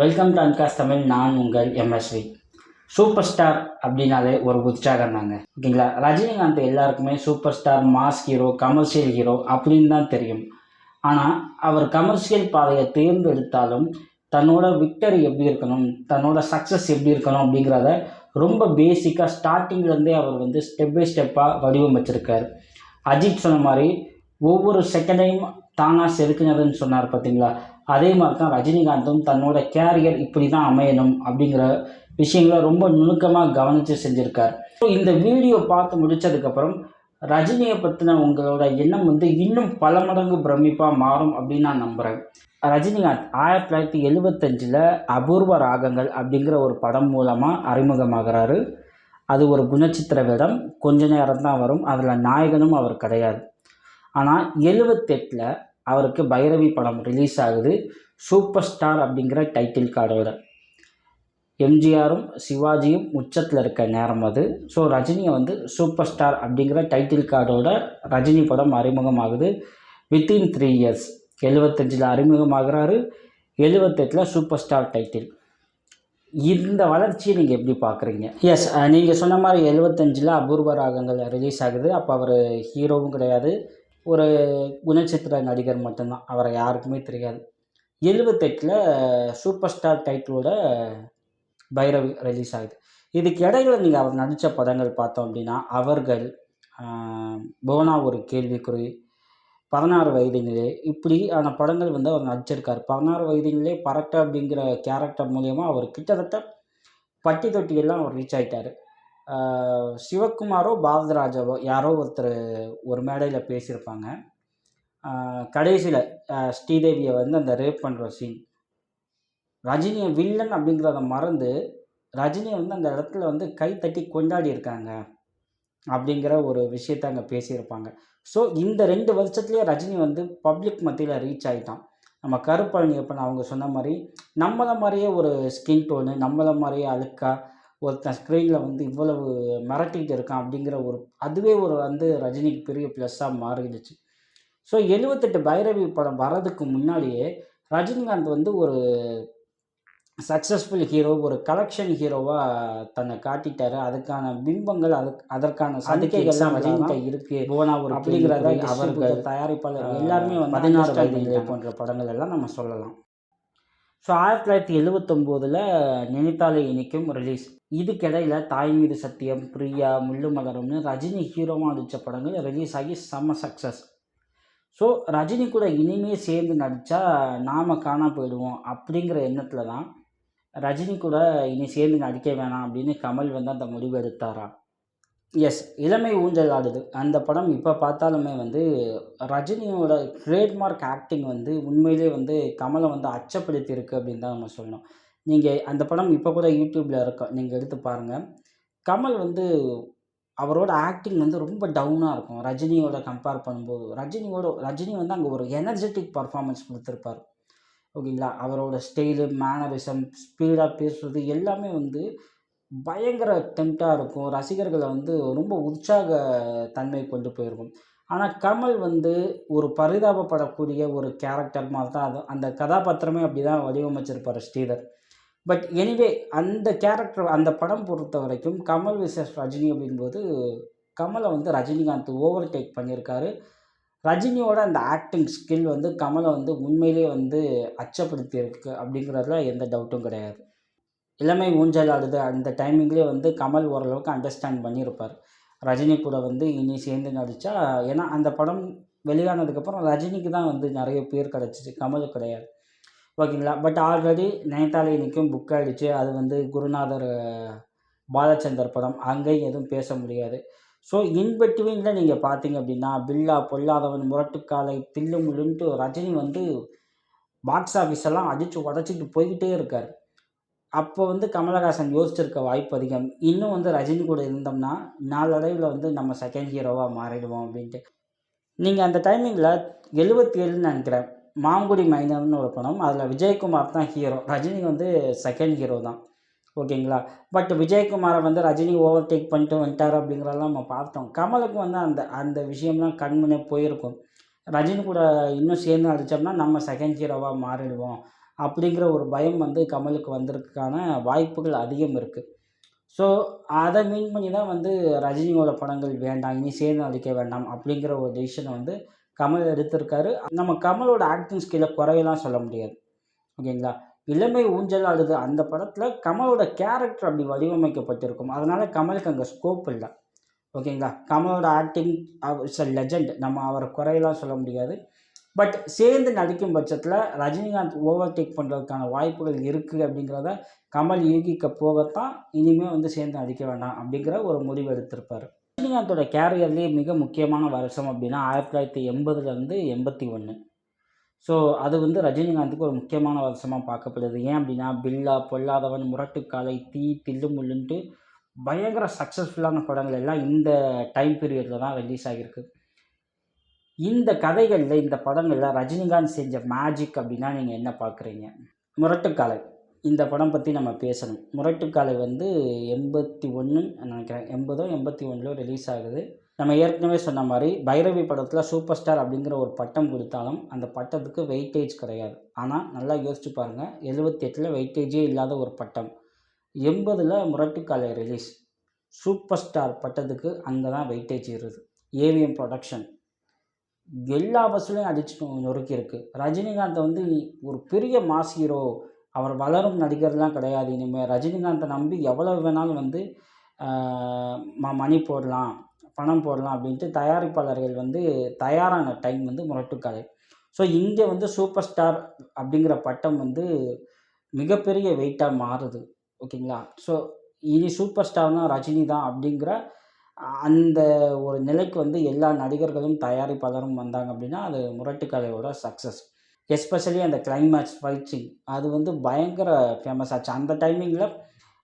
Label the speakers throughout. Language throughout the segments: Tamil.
Speaker 1: Welcome to அன்காஸ் Tamil. நான் உங்கள் எம்எஸ்வி சூப்பர் ஸ்டார் அப்படின்னாலே ஒரு உற்சாகம் தாங்க. ஓகேங்களா ரஜினிகாந்த் எல்லாருக்குமே super star mass hero commercial hero அப்படின்னு தான் தெரியும். ஆனால் அவர் கமர்ஷியல் பாதையை தேர்ந்தெடுத்தாலும் தன்னோட விக்டரி எப்படி இருக்கணும் தன்னோட சக்ஸஸ் எப்படி இருக்கணும் அப்படிங்கிறத ரொம்ப பேசிக்காக ஸ்டார்டிங்லேருந்தே அவர் வந்து ஸ்டெப் பை ஸ்டெப்பாக வடிவமைச்சிருக்கார். அஜித் சொன்ன மாதிரி ஒவ்வொரு செகண்டையும் தானாக செதுக்குனதுன்னு சொன்னார் பார்த்தீங்களா? அதே மாதிரி தான் ரஜினிகாந்தும் தன்னோட கேரியர் இப்படி தான் அமையணும் அப்படிங்கிற விஷயங்களை ரொம்ப நுணுக்கமாக கவனித்து செஞ்சுருக்கார். ஸோ இந்த வீடியோ பார்த்து முடித்ததுக்கப்புறம் ரஜினியை பற்றின உங்களோட எண்ணம் வந்து இன்னும் பல மடங்கு பிரமிப்பாக மாறும் அப்படின்னு நான் நம்புகிறேன் ரஜினிகாந்த் ஆயிரத்தி தொள்ளாயிரத்தி எழுபத்தஞ்சில் அபூர்வ ராகங்கள் அப்படிங்கிற ஒரு படம் மூலமாக அறிமுகமாகிறாரு. அது ஒரு குணச்சித்திர வேடம். கொஞ்ச நேரம் தான் வரும். அதில் நாயகனும் அவர் கிடையாது. ஆனால் எழுபத்தெட்டில் அவருக்கு பைரவி படம் ரிலீஸ் ஆகுது. சூப்பர் ஸ்டார் அப்படிங்கிற டைட்டில் கார்டோட எம்ஜிஆரும் சிவாஜியும் உச்சத்தில் இருக்க நேரம் அது. ஸோ ரஜினியை வந்து சூப்பர் ஸ்டார் அப்படிங்கிற டைட்டில் கார்டோட ரஜினி படம் அறிமுகமாகுது. வித்தின் த்ரீ இயர்ஸ் எழுபத்தஞ்சில் அறிமுகமாகிறாரு. எழுபத்தெட்டில் சூப்பர் ஸ்டார் டைட்டில் இந்த வளர்ச்சியை நீங்கள் எப்படி பார்க்குறீங்க எஸ் நீங்கள் சொன்ன மாதிரி எழுபத்தஞ்சில் அபூர்வ ராகங்கள் ரிலீஸ் ஆகுது. அப்போ அவர் ஹீரோவும் கிடையாது. ஒரு குணச்சித்திர நடிகர் மட்டும்தான். அவரை யாருக்குமே தெரியாது. எழுபத்தெட்டில் சூப்பர் ஸ்டார் டைட்டிலோட பைரவி ரிலீஸ் ஆகுது. இதுக்கு இடையில நீங்கள் அவர் நடித்த படங்கள் பார்த்தோம் அப்படின்னா அவர்கள் போனா புவனா ஒரு கேள்விக்குறி பதினாறு வயதினிலே இப்படியான படங்கள் வந்து அவர் நடிச்சிருக்கார். பதினாறு வயதினிலே பரட்டை அப்படிங்கிற கேரக்டர் மூலயமா அவர் கிட்டத்தட்ட பட்டி தொட்டியெல்லாம் அவர் ரீச் ஆகிட்டார் சிவக்குமாரோ பாரதராஜாவோ யாரோ ஒருத்தர் ஒரு மேடையில் பேசியிருப்பாங்க. கடைசியில் ஸ்ரீதேவியை வந்து அந்த ரேப் பண்ணுற சீன் ரஜினியை வில்லன் அப்படிங்கிறத மறந்து ரஜினியை வந்து அந்த இடத்துல வந்து கை தட்டி கொண்டாடி இருக்காங்க அப்படிங்கிற ஒரு விஷயத்த அங்கே பேசியிருப்பாங்க. ஸோ இந்த ரெண்டு வருஷத்துலேயே ரஜினி வந்து பப்ளிக் மத்தியில் ரீச் ஆகிட்டான் நம்ம கருப்பழனியப்பன் அவங்க சொன்ன மாதிரி நம்மளை மாதிரியே ஒரு ஸ்கின் டோனு நம்மளை மாதிரியே அழுக்கா ஒருத்தன் ஸ்க்ரீனில் வந்து இவ்வளவு மிரட்டிட்டு இருக்கான் அப்படிங்கிற ஒரு அதுவே ஒரு வந்து ரஜினிக்கு பெரிய ப்ளஸ்ஸாக மாறிடுச்சு. ஸோ எழுபத்தெட்டு பைரவி படம் வர்றதுக்கு முன்னாடியே ரஜினிகாந்த் வந்து ஒரு சக்ஸஸ்ஃபுல் ஹீரோ ஒரு கலெக்ஷன் ஹீரோவாக தன்னை காட்டிட்டாரு. அதுக்கான பிம்பங்கள் அதுக்கு அதற்கான சலுகைகள்லாம் ரஜினிகிட்ட இருக்கு. புவனா ஒரு அப்படிங்கிறத அவர்கள் தயாரிப்பாளர் எல்லாருமே வந்து பதினாறு போன்ற படங்கள் எல்லாம் நம்ம சொல்லலாம். ஸோ ஆயிரத்தி தொள்ளாயிரத்தி எழுவத்தொம்போதில் நினைத்தாலே இனிக்கும் ரிலீஸ் இதுக்கிடையில் தாய் மீது சத்தியம் பிரியா முள்ளு மலரம்னு ரஜினி ஹீரோவாக நடித்த படங்கள் ரிலீஸ் ஆகி செம்ம சக்ஸஸ் ஸோ ரஜினி கூட இனிமே சேர்ந்து நடித்தா நாம் காணா போயிடுவோம் அப்படிங்கிற எண்ணத்தில் தான் ரஜினி கூட இனி சேர்ந்து நடிக்க வேணாம் அப்படின்னு கமல் வந்து அந்த முடிவு எடுத்தாரா? எஸ் இளமை ஊஞ்சல் ஆடுது. அந்த படம் இப்போ பார்த்தாலுமே வந்து ரஜினியோட ட்ரேட்மார்க் ஆக்டிங் வந்து உண்மையிலே வந்து கமலை வந்து அச்சப்படுத்தியிருக்கு அப்படின்னு தான் நம்ம சொல்லணும். நீங்கள் அந்த படம் இப்போ கூட யூடியூப்பில் இருக்கும் நீங்கள் எடுத்து பாருங்கள் கமல் வந்து அவரோட ஆக்டிங் வந்து ரொம்ப டவுனாக இருக்கும். ரஜினியோட கம்பேர் பண்ணும்போது. ரஜினியோட ரஜினி வந்து அங்கே ஒரு எனர்ஜெட்டிக் பர்ஃபார்மன்ஸ் கொடுத்துருப்பார். ஓகேங்களா? அவரோட ஸ்டைலு மேனரிசம் ஸ்பீடாக பேசுறது எல்லாமே வந்து பயங்கர டெம்ட்டாக இருக்கும். ரசிகர்களை வந்து ரொம்ப உற்சாக தன்மை கொண்டு போயிருக்கும். ஆனால் கமல் வந்து ஒரு பரிதாபப்படக்கூடிய ஒரு கேரக்டர் மாதிரி தான் அது அந்த கதாபாத்திரமே அப்படி தான் வடிவமைச்சிருப்பார் ஸ்ரீதர். பட் எனிவே அந்த கேரக்டர் அந்த படம் பொறுத்த வரைக்கும் கமல் விசஸ் ரஜினி அப்படிங்கும்போது கமலை வந்து ரஜினிகாந்த் ஓவர் டேக் பண்ணியிருக்காரு. ரஜினியோட அந்த ஆக்டிங் ஸ்கில் வந்து கமலை வந்து உண்மையிலேயே வந்து அச்சப்படுத்தியிருக்கு அப்படிங்கிறதுல எந்த டவுட்டும் கிடையாது. இளமை ஊஞ்சல் ஆடுது. அந்த டைமிங்லேயே வந்து கமல் ஓரளவுக்கு அண்டர்ஸ்டாண்ட் பண்ணியிருப்பார். ரஜினி கூட வந்து இனி சேர்ந்து நடித்தா ஏன்னா அந்த படம் வெளியானதுக்கப்புறம் ரஜினிக்கு தான் வந்து நிறைய பேர் கிடச்சிச்சு. கமலுக்கு கிடையாது. ஓகேங்களா? பட் ஆல்ரெடி நேதாலே இன்றைக்கும் புக் ஆகிடுச்சு அது வந்து குருநாதர் பாலச்சந்தர் படம். அங்கேயும் எதுவும் பேச முடியாது. ஸோ இன்பிட்வீனில் நீங்கள் பார்த்தீங்க அப்படின்னா பில்லா பொல்லாதவன் முரட்டுக்காலை தில்லு முள்ளுன்ட்டு ரஜினி வந்து பாக்ஸ் ஆஃபீஸ் எல்லாம் அடித்து உடச்சிட்டு போய்கிட்டே இருக்கார். அப்போ வந்து கமலஹாசன் யோசிச்சிருக்க வாய்ப்பு அதிகம். இன்னும் வந்து ரஜினி கூட இருந்தோம்னா நாளடைவில் வந்து நம்ம செகண்ட் ஹீரோவாக மாறிடுவோம் அப்படின்ட்டு. நீங்கள் அந்த டைமிங்கில் எழுபத்தி ஏழுன்னு நினைக்கிறேன். மாங்குடி மைனர்னு ஒரு படம். அதில் விஜயகுமார் தான் ஹீரோ ரஜினி வந்து செகண்ட் ஹீரோ தான். ஓகேங்களா? பட் விஜயகுமாரை வந்து ரஜினி ஓவர் டேக் பண்ணிட்டு வந்துட்டார் அப்படிங்கிறதெல்லாம் நம்ம பார்த்தோம். கமலுக்கு வந்து அந்த அந்த விஷயம்லாம் கண்முன்னே போயிருக்கும். ரஜினி கூட இன்னும் சேர்ந்து நடித்தோம்னா நம்ம செகண்ட் ஹீரோவாக மாறிடுவோம் அப்படிங்கிற ஒரு பயம் வந்து கமலுக்கு வந்திருக்கான வாய்ப்புகள் அதிகம் இருக்குது ஸோ அதை மீன் பண்ணி தான் வந்து ரஜினியோட படங்கள் வேண்டாம் இனி சேர்ந்து நடிக்க வேண்டாம் அப்படிங்கிற ஒரு டிசிஷனை வந்து கமல் எடுத்திருக்காரு. நம்ம கமலோட ஆக்டிங் ஸ்கில்லை குறையெல்லாம் சொல்ல முடியாது. ஓகேங்களா? இளமை ஊஞ்சல் ஆடுது. அந்த படத்தில் கமலோட கேரக்டர் அப்படி வடிவமைக்கப்பட்டிருக்கும். அதனால் கமலுக்கு அங்கே ஸ்கோப் இல்லை. ஓகேங்களா? கமலோட ஆக்டிங் இட்ஸ் அ லெஜண்ட் நம்ம அவரை குறையெல்லாம் சொல்ல முடியாது. பட் சேர்ந்து நடிக்கும் பட்சத்தில் ரஜினிகாந்த் ஓவர்டேக் பண்ணுறதுக்கான வாய்ப்புகள் இருக்குது அப்படிங்கிறத கமல் யூகிக்க போகத்தான் இனிமேல் வந்து சேர்ந்து நடிக்க வேண்டாம் அப்படிங்கிற ஒரு முடிவு எடுத்திருப்பார். ரஜினிகாந்தோட கேரியர்லேயே மிக முக்கியமான வருஷம் அப்படின்னா ஆயிரத்தி தொள்ளாயிரத்தி எண்பதுலேருந்து எண்பத்தி ஒன்று ஸோ அது வந்து ரஜினிகாந்துக்கு ஒரு முக்கியமான வருஷமாக பார்க்கப்படுது. ஏன் அப்படின்னா பில்லா பொல்லாதவன் முரட்டுக்காலை தீ தில்லு முள்ளுன்ட்டு பயங்கர சக்ஸஸ்ஃபுல்லான படங்கள் எல்லாம் இந்த டைம் பீரியடில் தான் ரிலீஸ் ஆகியிருக்கு. இந்த கதைகளில் இந்த படங்களில் ரஜினிகாந்த் செஞ்ச மேஜிக் அப்படின்னா நீங்கள் என்ன பார்க்குறீங்க? முரட்டுக்காலை. இந்த படம் பற்றி நம்ம பேசணும். முரட்டுக்காலை வந்து எண்பத்தி ஒன்று நினைக்கிறேன். எண்பதோ எண்பத்தி ஒன்றிலோ ரிலீஸ் ஆகுது. நம்ம ஏற்கனவே சொன்ன மாதிரி பைரவி படத்தில் சூப்பர் ஸ்டார் அப்படிங்கிற ஒரு பட்டம் கொடுத்தாலும் அந்த பட்டத்துக்கு வெயிட்டேஜ் கிடையாது. ஆனால் நல்லா யோசிச்சு பாருங்கள் எழுபத்தி எட்டில் வெயிட்டேஜே இல்லாத ஒரு பட்டம். எண்பதில் முரட்டுக்காலை ரிலீஸ் சூப்பர் ஸ்டார் பட்டத்துக்கு அங்கே தான் வெயிட்டேஜ் இருது ஏவிஎம் ப்ரொடக்ஷன் எல்லா பஸ்லையும் அடிச்சு நொறுக்கி இருக்குது ரஜினிகாந்தை வந்து ஒரு பெரிய மாஸ் ஹீரோ அவர் வளரும் நடிகர்லாம் கிடையாது. இனிமேல் ரஜினிகாந்தை நம்பி எவ்வளோ வேணாலும் வந்து ம மணி போடலாம் பணம் போடலாம் அப்படின்ட்டு தயாரிப்பாளர்கள் வந்து தயாரான டைம் வந்து முரட்டுக்காலை ஸோ இங்கே வந்து சூப்பர் ஸ்டார் அப்படிங்கிற பட்டம் வந்து மிகப்பெரிய வெயிட்டாக மாறுது. ஓகேங்களா? ஸோ இனி சூப்பர் ஸ்டார்னால் ரஜினி தான் அப்படிங்கிற அந்த ஒரு நிலைக்கு வந்து எல்லா நடிகர்களும் தயாரிப்பாளரும் வந்தாங்க அப்படின்னா அது முரட்டுக்கலையோட சக்ஸஸ் எஸ்பெஷலி அந்த கிளைமேக்ஸ் ஃபைட்ஸிங் அது வந்து பயங்கர ஃபேமஸ் ஆச்சு. அந்த டைமிங்கில்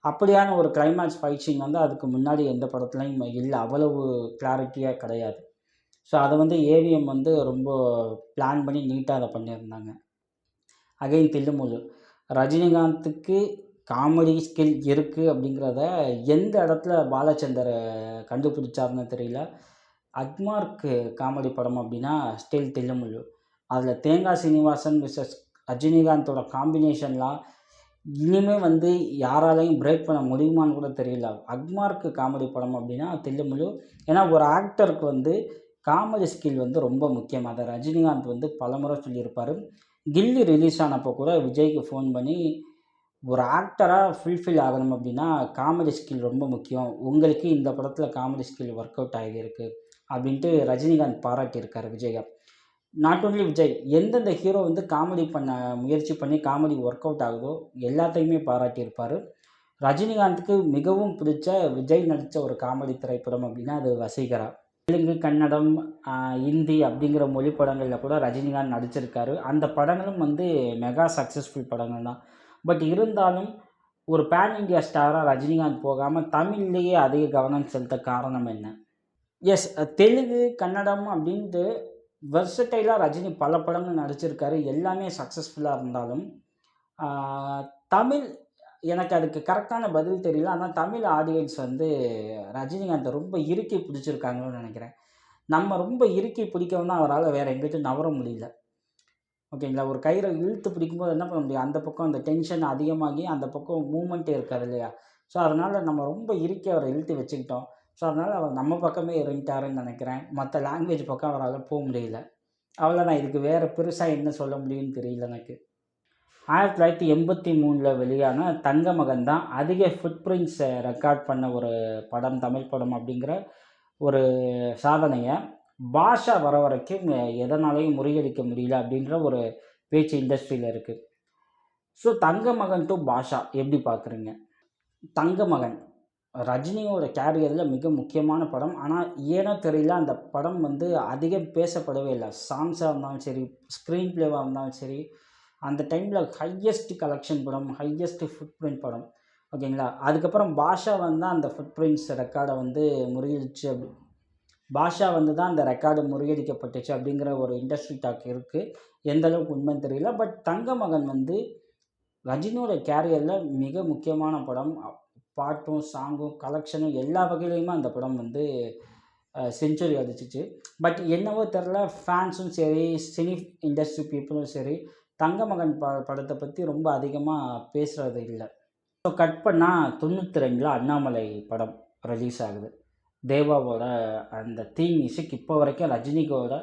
Speaker 1: அப்படியான ஒரு கிளைமேக்ஸ் ஃபைட்ஸிங் வந்து அதுக்கு முன்னாடி எந்த படத்துலையும் இல்லை. அவ்வளவு கிளாரிட்டியாக கிடையாது. ஸோ அதை வந்து ஏவிஎம் வந்து ரொம்ப பிளான் பண்ணி நீட்டாக அதை பண்ணியிருந்தாங்க. அகைன் தில்லுமுல்லு ரஜினிகாந்துக்கு காமெடி ஸ்கில் இருக்குது அப்படிங்கிறத எந்த இடத்துல பாலச்சந்தர் கண்டுபிடிச்சாருன்னு தெரியல. அக்மார்க்கு காமெடி படம் அப்படின்னா ஸ்டில் தில்லுமுல்லு அதில் தேங்காய் சீனிவாசன் மிஸ்ஸஸ் ரஜினிகாந்தோட காம்பினேஷன்லாம் இனிமேல் வந்து யாராலையும் பிரேக் பண்ண முடியுமான்னு கூட தெரியல. அக்மார்க்கு காமெடி படம் அப்படின்னா தில்லுமுல்லு ஏன்னா ஒரு ஆக்டருக்கு வந்து காமெடி ஸ்கில் வந்து ரொம்ப முக்கியம். அதை ரஜினிகாந்த் வந்து பலமுறை சொல்லியிருப்பார். கில்லி ரிலீஸ் ஆனப்போ கூட விஜய்க்கு ஃபோன் பண்ணி ஒரு ஆக்டராக ஃபுல்ஃபில் ஆகணும் அப்படின்னா காமெடி ஸ்கில் ரொம்ப முக்கியம். உங்களுக்கு இந்த படத்தில் காமெடி ஸ்கில் ஒர்க் அவுட் ஆகியிருக்கு அப்படின்ட்டு ரஜினிகாந்த் பாராட்டியிருக்கார் விஜயை நாட் ஓன்லி விஜய் எந்தெந்த ஹீரோ வந்து காமெடி பண்ண முயற்சி பண்ணி காமெடி ஒர்க் அவுட் ஆகுதோ எல்லாத்தையுமே பாராட்டியிருப்பார். ரஜினிகாந்துக்கு மிகவும் பிடிச்ச விஜய் நடித்த ஒரு காமெடி திரைப்படம் அப்படின்னா அது வசீகரா. தெலுங்கு கன்னடம் இந்தி அப்படிங்கிற மொழி படங்களில் கூட ரஜினிகாந்த் நடிச்சிருக்காரு. அந்த படங்களும் வந்து மெகா சக்ஸஸ்ஃபுல் படங்கள் தான். பட் இருந்தாலும் ஒரு பேன் இண்டியா ஸ்டாராக ரஜினிகாந்த் போகாமல் தமிழ்லேயே அதிக கவனம் செலுத்த காரணம் என்ன? எஸ் தெலுங்கு கன்னடம் அப்படின்ட்டு வெர்சடைலாக ரஜினி பல படங்கள் நடிச்சிருக்காரு. எல்லாமே சக்ஸஸ்ஃபுல்லாக இருந்தாலும் தமிழ் எனக்கு அதுக்கு கரெக்டான பதில் தெரியல. ஆனால் தமிழ் ஆடியன்ஸ் வந்து ரஜினிகாந்தை ரொம்ப இறுக்கி பிடிச்சிருக்காங்கன்னு நினைக்கிறேன். நம்ம ரொம்ப இறுக்கி பிடிக்கணும்னா அவரால் வேறு எங்கிட்ட நவர முடியல. ஓகேங்களா? ஒரு கயிறை இழுத்து பிடிக்கும்போது என்ன பண்ண முடியும்? அந்த பக்கம் அந்த டென்ஷன் அதிகமாகி அந்த பக்கம் மூமெண்ட்டே இருக்காது இல்லையா? ஸோ அதனால் நம்ம ரொம்ப இறுக்கி அவரை இழுத்து வச்சுக்கிட்டோம். ஸோ அதனால் அவர் நம்ம பக்கமே இறங்கிட்டாருன்னு நினைக்கிறேன். மற்ற லாங்குவேஜ் பக்கம் அவரால் போக முடியல. அவ்வளோதான் இதுக்கு வேறு பெருசாக என்ன சொல்ல முடியும்னு தெரியல எனக்கு. ஆயிரத்தி தொள்ளாயிரத்தி எண்பத்தி மூணில் வெளியான தங்க மகன் தான் அதிக ஃபுட் பிரிண்ட்ஸை ரெக்கார்ட் பண்ண ஒரு படம் தமிழ் படம் அப்படிங்கிற ஒரு சாதனையை பாஷா வர வரைக்கும் எதனாலையும் முறியடிக்க முடியல அப்படின்ற ஒரு பேச்சு இண்டஸ்ட்ரியில் இருக்குது ஸோ தங்க மகன் டு பாஷா எப்படி பார்க்குறீங்க தங்க மகன். ரஜினியோட கேரியரில் மிக முக்கியமான படம். ஆனால் ஏனோ தெரியல அந்த படம் வந்து அதிகம் பேசப்படவே இல்லை. சாங்ஸாக இருந்தாலும் சரி ஸ்க்ரீன் ப்ளேவாக இருந்தாலும் சரி அந்த டைமில் ஹையஸ்ட் கலெக்ஷன் படம் ஹையஸ்ட் ஃபுட் பிரிண்ட் படம். ஓகேங்களா? அதுக்கப்புறம் பாஷா வந்து அந்த ஃபுட் பிரிண்ட்ஸ் ரெக்கார்டை வந்து முறியடிச்சு அப்படி பாஷா வந்து தான் அந்த ரெக்கார்டு முறியடிக்கப்பட்டுச்சு அப்படிங்கிற ஒரு இண்டஸ்ட்ரி டாக் இருக்குது எந்த அளவுக்கு உண்மைன்னு தெரியல. பட் தங்க மகன் வந்து ரஜினியோட கேரியரில் மிக முக்கியமான படம். பாட்டும் சாங்கும் கலெக்ஷனும் எல்லா வகையிலையுமே அந்த படம் வந்து செஞ்சுரி அடிச்சிச்சு. பட் என்னவோ தெரில ஃபேன்ஸும் சரி சினி இண்டஸ்ட்ரி பீப்புளும் சரி தங்கமகன் ப படத்தை பற்றி ரொம்ப அதிகமாக பேசுகிறது இல்லை. ஸோ கட் பண்ணால் தொண்ணூற்றி ரெண்டில் அண்ணாமலை படம் ரிலீஸ் ஆகுது. தேவாவோட அந்த தீம் மியூசிக் இப்போ வரைக்கும் ரஜினிக்கோட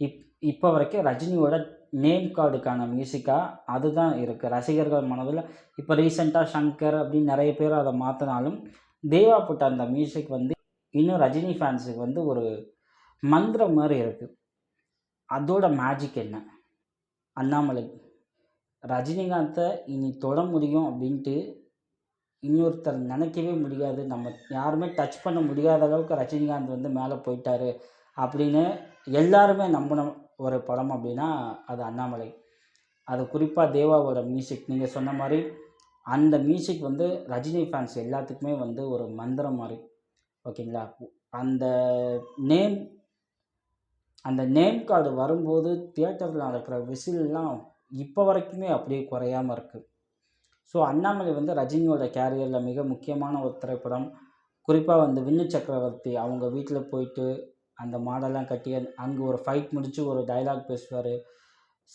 Speaker 1: இப் இப்போ வரைக்கும் ரஜினியோட நேம் கார்டுக்கான மியூசிக்காக அதுதான் இருக்குது ரசிகர்கள் மனதில் இப்போ ரீசெண்டாக சங்கர் அப்படின்னு நிறைய பேர் அதை மாற்றினாலும் தேவா போட்ட அந்த மியூசிக் வந்து இன்னும் ரஜினி ஃபேன்ஸுக்கு வந்து ஒரு மந்திரம் மாதிரி இருக்குது அதோட மேஜிக் என்ன? அண்ணாமலை ரஜினிகாந்தை இனி தொட முடியும் அப்படின்ட்டு இன்னொருத்தர் நினைக்கவே முடியாது. நம்ம யாருமே டச் பண்ண முடியாத அளவுக்கு ரஜினிகாந்த் வந்து மேலே போயிட்டாரு அப்படின்னு எல்லாருமே நம்பின ஒரு படம் அப்படின்னா அது அண்ணாமலை. அது குறிப்பாக தேவாவோட மியூசிக் நீங்கள் சொன்ன மாதிரி அந்த மியூசிக் வந்து ரஜினி ஃபேன்ஸ் எல்லாத்துக்குமே வந்து ஒரு மந்திரம் மாதிரி. ஓகேங்களா? அந்த நேம் அந்த நேம் கார்டு வரும்போது தியேட்டரில் நடக்கிற விசில்லாம் இப்போ வரைக்குமே அப்படியே குறையாமல் இருக்குது ஸோ அண்ணாமலை வந்து ரஜினியோட கேரியரில் மிக முக்கியமான ஒரு திரைப்படம். குறிப்பாக வந்து விண்ணு சக்கரவர்த்தி அவங்க வீட்டில் போயிட்டு அந்த மாடெல்லாம் கட்டி அங்கே ஒரு ஃபைட் முடித்து ஒரு டைலாக் பேசுவார்.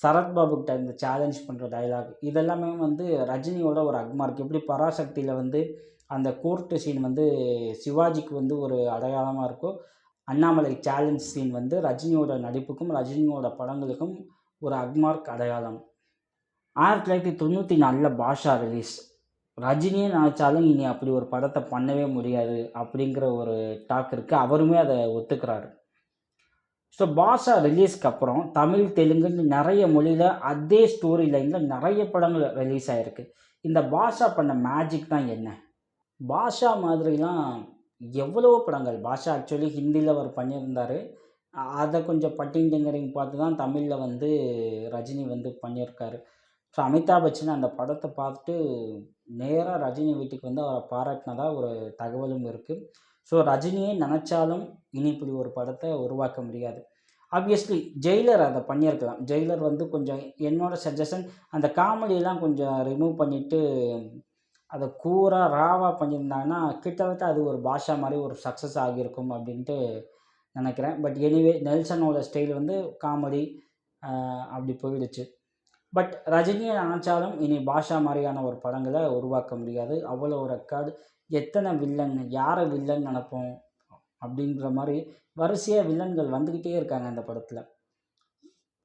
Speaker 1: சரத்பாபுக்கிட்ட இந்த சேலஞ்ச் பண்ணுற டைலாக் இதெல்லாமே வந்து ரஜினியோட ஒரு அக்மார்க். எப்படி பராசக்தியில் வந்து அந்த கோர்ட்டு சீன் வந்து சிவாஜிக்கு வந்து ஒரு அடையாளமாக இருக்கோ அண்ணாமலை சேலஞ்ச் சீன் வந்து ரஜினியோட நடிப்புக்கும் ரஜினியோட படங்களுக்கும் ஒரு அக்மார்க் அடையாளம். ஆயிரத்தி தொள்ளாயிரத்தி தொண்ணூற்றி நாலில் பாஷா ரிலீஸ் ரஜினியே நினச்சாலும் இனி அப்படி ஒரு படத்தை பண்ணவே முடியாது அப்படிங்கிற ஒரு டாக் இருக்குது அவருமே அதை ஒத்துக்கிறாரு. ஸோ பாஷா ரிலீஸ்க்கு அப்புறம் தமிழ் தெலுங்குன்னு நிறைய மொழியில் அதே ஸ்டோரி லைனில் நிறைய படங்கள் ரிலீஸ் ஆகிருக்கு இந்த பாஷா பண்ண மேஜிக் தான் என்ன? பாஷா மாதிரிலாம் எவ்வளவோ படங்கள்? பாஷா ஆக்சுவலி ஹிந்தியில் அவர் பண்ணியிருந்தார். அதை கொஞ்சம் பட்டிங் டிங்கரிங் பார்த்து தான் தமிழில் வந்து ரஜினி வந்து பண்ணியிருக்காரு. ஸோ அமிதாப் பச்சன் அந்த படத்தை பார்த்துட்டு நேராக ரஜினி வீட்டுக்கு வந்து அவரை பாராட்டினதா ஒரு தகவலும் இருக்குது ஸோ ரஜினியே நினச்சாலும் இனி இப்படி ஒரு படத்தை உருவாக்க முடியாது. ஆப்வியஸ்லி ஜெயிலர் அதை பண்ணியிருக்கலாம். ஜெயிலர் வந்து கொஞ்சம் என்னோட சஜஷன் அந்த காமெடியெல்லாம் கொஞ்சம் ரிமூவ் பண்ணிவிட்டு அதை கூராக ராவாக பண்ணியிருந்தாங்கன்னா கிட்டத்தட்ட அது ஒரு பாஷா மாதிரி ஒரு சக்ஸஸ் ஆகியிருக்கும் அப்படின்ட்டு நினைக்கிறேன். பட் எனிவே நெல்சனோட ஸ்டைல் வந்து காமெடி அப்படி போயிடுச்சு. பட் ரஜினியை நினச்சாலும் இனி பாஷா மாதிரியான ஒரு படங்களை உருவாக்க முடியாது. அவ்வளோ ஒரு ரெக்கார்டு எத்தனை வில்லன் யாரை வில்லன் நினப்போம் அப்படின்ற மாதிரி வரிசையாக வில்லன்கள் வந்துக்கிட்டே இருக்காங்க அந்த படத்தில்.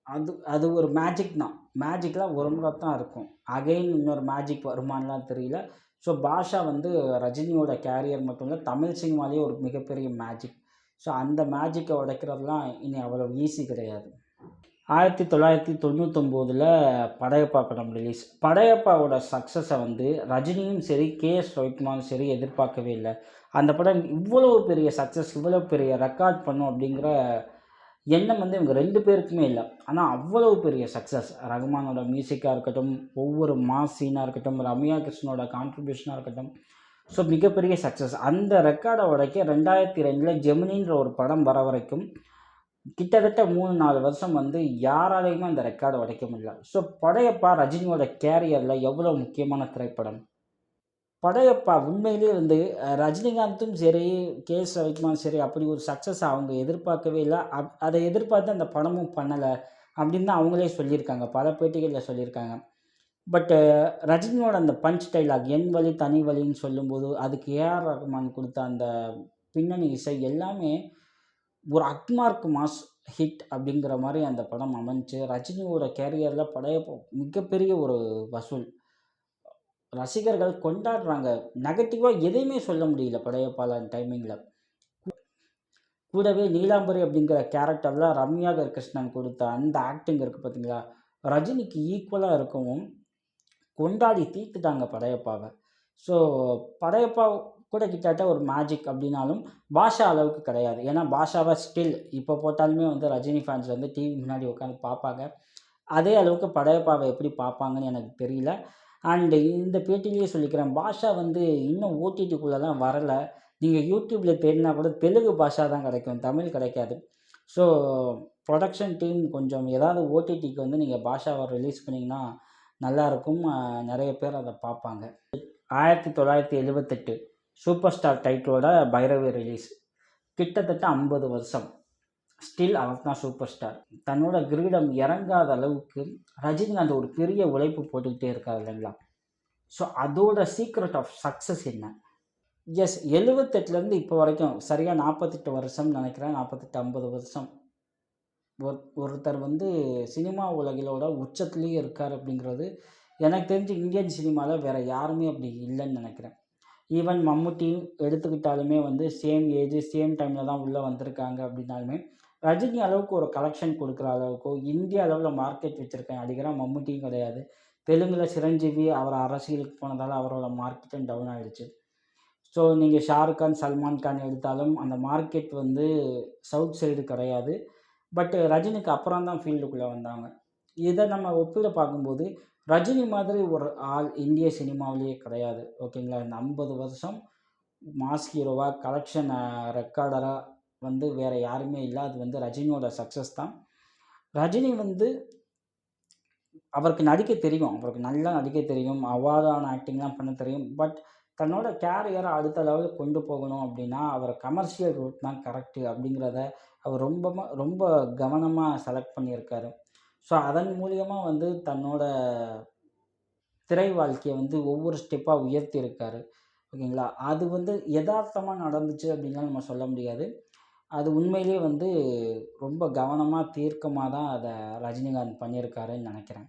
Speaker 1: அது அது ஒரு மேஜிக் தான். மேஜிக்லாம் ஒரு முறை தான் இருக்கும். அகைன் இன்னொரு மேஜிக் வருமானலாம் தெரியல. ஸோ பாஷா வந்து ரஜினியோட கேரியர் மட்டும் இல்லை தமிழ் சினிமாலேயே ஒரு மிகப்பெரிய மேஜிக் ஸோ அந்த மேஜிக்கை உடைக்கிறதுலாம் இனி அவ்வளோ ஈஸி கிடையாது. ஆயிரத்தி தொள்ளாயிரத்தி தொண்ணூத்தொம்போதில் படையப்பா படம் ரிலீஸ் படையப்பாவோட சக்ஸஸை வந்து ரஜினியும் சரி கே எஸ் ரவிக்குமாரும் சரி எதிர்பார்க்கவே இல்லை. அந்த படம் இவ்வளோ பெரிய சக்ஸஸ் இவ்வளோ பெரிய ரெக்கார்ட் பண்ணும் அப்படிங்கிற எண்ணம் வந்து இவங்க ரெண்டு பேருக்குமே இல்லை. ஆனால் அவ்வளோ பெரிய சக்ஸஸ் ரகுமானோட மியூசிக்காக இருக்கட்டும் ஒவ்வொரு மாஸ் சீனாக இருக்கட்டும் ரம்யா கிருஷ்ணனோட கான்ட்ரிபியூஷனாக இருக்கட்டும். ஸோ மிகப்பெரிய சக்ஸஸ் அந்த ரெக்கார்டை உடைக்க ரெண்டாயிரத்தி ரெண்டில் ஜெமினின்ற ஒரு படம் வர வரைக்கும் கிட்டத்தட்ட மூணு நாலு வருஷம் வந்து யாராலையுமே அந்த ரெக்கார்டை உடைக்க முடியல. ஸோ படையப்பா ரஜினியோட கேரியரில் எவ்வளோ முக்கியமான திரைப்படம்? படையப்பா உண்மையிலே வந்து ரஜினிகாந்தும் சரி கே எஸ் ரவிக்குமாரும் சரி அப்படி ஒரு சக்ஸஸ் அவங்க எதிர்பார்க்கவே இல்லை. அப் அதை எதிர்பார்த்து அந்த படமும் பண்ணலை அப்படின்னு தான் அவங்களே சொல்லியிருக்காங்க. பல பேட்டிகளில் சொல்லியிருக்காங்க. பட்டு ரஜினியோட அந்த பஞ்ச் டைலாக் என் வழி தனி வழின்னு சொல்லும்போது அதுக்கு ஏஆர் ரஹ்மான் கொடுத்த அந்த பின்னணி இசை எல்லாமே ஒரு அக்மார்க் மாஸ் ஹிட் அப்படிங்கிற மாதிரி அந்த படம் அமைஞ்சு ரஜினியோட கேரியரில் படையப்பா மிகப்பெரிய ஒரு வசூல். ரசிகர்கள் கொண்டாடுறாங்க. நெகட்டிவாக எதையுமே சொல்ல முடியல படையப்பாளன் டைமிங்கில் கூடவே நீலாம்பரி அப்படிங்கிற கேரக்டரில் ரம்யா கிருஷ்ணன் கொடுத்த அந்த ஆக்டிங் இருக்குது பார்த்தீங்களா ரஜினிக்கு ஈக்குவலாக இருக்கவும் கொண்டாடி தீர்த்துட்டாங்க படையப்பாவை. ஸோ படையப்பா கூட கிட்டத்தட்ட ஒரு மேஜிக் அப்படின்னாலும் பாஷா அளவுக்கு கிடையாது. ஏன்னா பாஷாவை ஸ்டில் இப்போ போட்டாலுமே வந்து ரஜினி ஃபேன்ஸ் வந்து டிவி முன்னாடி உட்காந்து பார்ப்பாங்க. அதே அளவுக்கு படையப்பாவை எப்படி பார்ப்பாங்கன்னு எனக்கு தெரியல. அண்டு இந்த பேட்டிலேயே சொல்லிக்கிறேன் பாஷா வந்து இன்னும் ஓடிடிக்குள்ளெல்லாம் வரலை. நீங்கள் யூடியூப்பில் தேடினா கூட தெலுங்கு பாஷா தான் கிடைக்கும் தமிழ் கிடைக்காது. ஸோ ப்ரொடக்ஷன் டீம் கொஞ்சம் ஏதாவது ஓடிடிக்கு வந்து நீங்கள் பாஷாவை ரிலீஸ் பண்ணிங்கன்னா நல்லாயிருக்கும் நிறைய பேர் அதை பார்ப்பாங்க. ஆயிரத்தி தொள்ளாயிரத்தி எழுபத்தெட்டு சூப்பர் ஸ்டார் டைட்டிலோட பைரவி ரிலீஸ் கிட்டத்தட்ட ஐம்பது வருஷம். ஸ்டில் அவர் தான் சூப்பர் ஸ்டார் தன்னோட கிரீடம் இறங்காத அளவுக்கு ரஜினிகாந்த் ஒரு பெரிய உழைப்பு போட்டுக்கிட்டே இருக்கார் இல்லைங்களா? ஸோ அதோட சீக்ரெட் ஆஃப் சக்ஸஸ் என்ன? எஸ் எழுவத்தெட்டுலேருந்து இப்போ வரைக்கும் சரியாக நாற்பத்தெட்டு வருஷம் நினைக்கிறேன். நாற்பத்தெட்டு ஐம்பது வருஷம். ஒரு ஒருத்தர் வந்து சினிமா உலகிலோட உச்சத்துலேயே இருக்கார் அப்படிங்கிறது எனக்கு தெரிஞ்சு இந்தியன் சினிமாவில் வேறு யாருமே அப்படி இல்லைன்னு நினைக்கிறேன். ஈவன் மம்முட்டியும் எடுத்துக்கிட்டாலுமே வந்து சேம் ஏஜ் சேம் டைமில் தான் உள்ளே வந்திருக்காங்க அப்படின்னாலுமே ரஜினி அளவுக்கு ஒரு கலெக்ஷன் கொடுக்குற அளவுக்கோ இந்திய அளவில் மார்க்கெட் வச்சுருக்கேன் நடிகராக மம்முட்டியும் கிடையாது. தெலுங்கில் சிரஞ்சீவி அவர் அரசியலுக்கு போனதால் அவரோட மார்க்கெட்டும் டவுன் ஆகிடுச்சு ஸோ நீங்கள் ஷாருக்கான் சல்மான் கான் எடுத்தாலும் அந்த மார்க்கெட் வந்து சவுத் சைடு கிடையாது. பட் ரஜினிக்கு அப்புறம் தான் ஃபீல்டுக்குள்ளே வந்தாங்க. இதை நம்ம ஒப்பிட பார்க்கும்போது ரஜினி மாதிரி ஒரு ஆள் இந்திய சினிமாவிலேயே கிடையாது ஓகேங்களா? இந்த ஐம்பது வருஷம் மாஸ் ஹீரோவாக கலெக்ஷன் ரெக்கார்டராக வந்து வேறு யாருமே இல்லை. அது வந்து ரஜினியோட சக்ஸஸ் தான். ரஜினி வந்து அவருக்கு நடிக்க தெரியும். அவருக்கு நல்லா நடிக்க தெரியும். அவார்டான ஆக்டிங்லாம் பண்ண தெரியும். பட் தன்னோட கேரியரை அடுத்த லெவலுக்கு கொண்டு போகணும் அப்படின்னா அவர் கமர்ஷியல் ரூட் தான் கரெக்டு அப்படிங்கிறத அவர் ரொம்ப ரொம்ப கவனமாக செலக்ட் பண்ணியிருக்காரு. ஸோ அதன் மூலியமாக வந்து தன்னோட திரை வாழ்க்கையை வந்து ஒவ்வொரு ஸ்டெப்பாக உயர்த்தி இருக்காரு ஓகேங்களா? அது வந்து யதார்த்தமாக நடந்துச்சு அப்படின்லாம் நம்ம சொல்ல முடியாது. அது உண்மையிலேயே வந்து ரொம்ப கவனமாக தீர்க்கமாக தான் அதை ரஜினிகாந்த் பண்ணியிருக்காருன்னு நினைக்கிறேன்.